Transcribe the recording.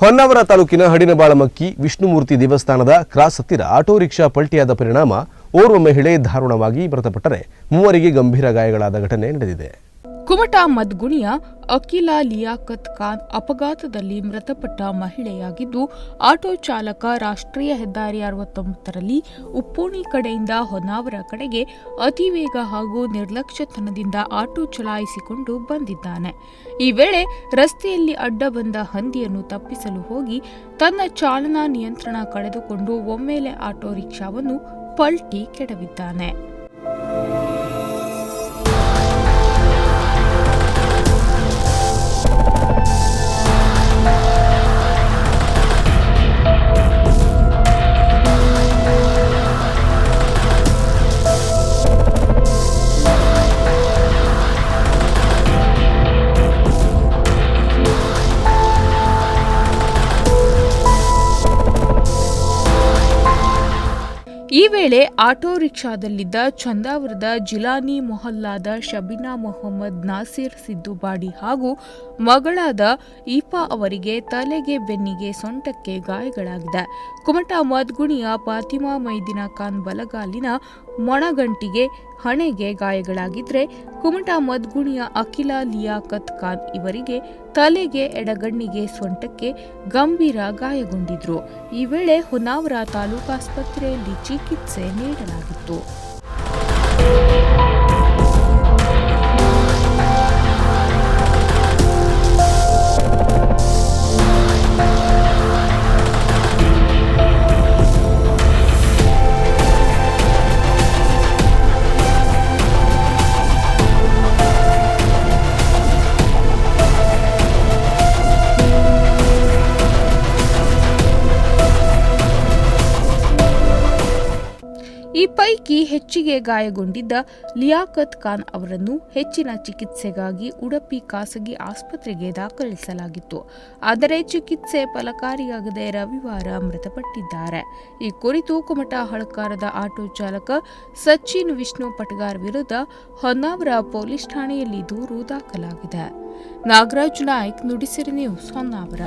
ಹೊನ್ನಾವರ ತಾಲೂಕಿನ ಹಡಿನಬಾಳಮಕ್ಕಿ ವಿಷ್ಣುಮೂರ್ತಿ ದೇವಸ್ಥಾನದ ಕ್ರಾಸ್ ಹತ್ತಿರ ಆಟೋ ರಿಕ್ಷಾ ಪಲ್ಟಿಯಾದ ಪರಿಣಾಮ ಓರ್ವ ಮಹಿಳೆ ದಾರುಣವಾಗಿ ಮೃತಪಟ್ಟರೆ ಮೂವರಿಗೆ ಗಂಭೀರ ಗಾಯಗಳಾದ ಘಟನೆ ನಡೆದಿದೆ. ಕುಮಟಾ ಮದ್ಗುಣಿಯ ಅಖಿಲಾ ಲಿಯಾಕತ್ ಖಾನ್ ಅಪಘಾತದಲ್ಲಿ ಮೃತಪಟ್ಟ ಮಹಿಳೆಯಾಗಿದ್ದು, ಆಟೋ ಚಾಲಕ ರಾಷ್ಟ್ರೀಯ ಹೆದ್ದಾರಿ ಅರವತ್ತೊಂಬತ್ತರಲ್ಲಿ ಉಪ್ಪೋಣಿ ಕಡೆಯಿಂದ ಹೊನ್ನಾವರ ಕಡೆಗೆ ಅತಿವೇಗ ಹಾಗೂ ನಿರ್ಲಕ್ಷ್ಯತನದಿಂದ ಆಟೋ ಚಲಾಯಿಸಿಕೊಂಡು ಬಂದಿದ್ದಾನೆ. ಈ ವೇಳೆ ರಸ್ತೆಯಲ್ಲಿ ಅಡ್ಡ ಬಂದ ಹಂದಿಯನ್ನು ತಪ್ಪಿಸಲು ಹೋಗಿ, ತನ್ನ ಚಾಲನಾ ನಿಯಂತ್ರಣ ಕಳೆದುಕೊಂಡು ಒಮ್ಮೆಲೆ ಆಟೋ ರಿಕ್ಷಾವನ್ನು ಪಲ್ಟಿ ಕೆಡವಿದ್ದಾನೆ. ಈ ವೇಳೆ ಆಟೋ ರಿಕ್ಷಾದಲ್ಲಿದ್ದ ಚಂದಾವರದ ಜಿಲಾನಿ ಮೊಹಲ್ಲಾದ ಶಬೀನಾ ಮೊಹಮ್ಮದ್ ನಾಸೀರ್ ಸಿದ್ದುಬಾಡಿ ಹಾಗೂ ಮಗಳಾದ ಈಪಾ ಅವರಿಗೆ ತಲೆಗೆ ಬೆನ್ನಿಗೆ ಸೊಂಟಕ್ಕೆ ಗಾಯಗಳಾಗಿದೆ ಕುಮಟಾ ಮದ್ಗುಣಿಯ ಫಾತಿಮಾ ಮೈದಿನ ಖಾನ್ ಬಲಗಾಲಿನ ಮೊಣಗಂಟಿಗೆ ಹಣೆಗೆ ಗಾಯಗಳಾಗಿದ್ರೆ ಕುಮಟಾ ಮದ್ಗುಣಿಯ ಅಖಿಲ ಲಿಯಾಕತ್ ಖಾನ್ ಇವರಿಗೆ ತಲೆಗೆ ಎಡಗಣ್ಣಿಗೆ ಸೊಂಟಕ್ಕೆ ಗಂಭೀರ ಗಾಯಗೊಂಡಿದ್ರು. ಈ ವೇಳೆ ಹೊನ್ನಾವರ ತಾಲೂಕಾಸ್ಪತ್ರೆಯಲ್ಲಿ ಚಿಕಿತ್ಸೆ ನೀಡಲಾಗಿತ್ತು. ಈ ಪೈಕಿ ಹೆಚ್ಚಿಗೆ ಗಾಯಗೊಂಡಿದ್ದ ಲಿಯಾಕತ್ ಖಾನ್ ಅವರನ್ನು ಹೆಚ್ಚಿನ ಚಿಕಿತ್ಸೆಗಾಗಿ ಉಡುಪಿ ಖಾಸಗಿ ಆಸ್ಪತ್ರೆಗೆ ದಾಖಲಿಸಲಾಗಿತ್ತು. ಆದರೆ ಚಿಕಿತ್ಸೆ ಫಲಕಾರಿಯಾಗದೆ ರವಿವಾರ ಮೃತಪಟ್ಟಿದ್ದಾರೆ. ಈ ಕುರಿತು ಕುಮಟಾ ಹಳಕಾರದ ಆಟೋ ಚಾಲಕ ಸಚಿನ್ ವಿಷ್ಣು ಪಟಗಾರ್ ವಿರುದ್ಧ ಹೊನ್ನಾವರ ಪೊಲೀಸ್ ಠಾಣೆಯಲ್ಲಿ ದೂರು ದಾಖಲಾಗಿದೆ. ನಾಗರಾಜ್ ನಾಯ್ಕ್ ನುಡಿಸಿರಿ ನ್ಯೂಸ್ ಹೊನ್ನಾವರ.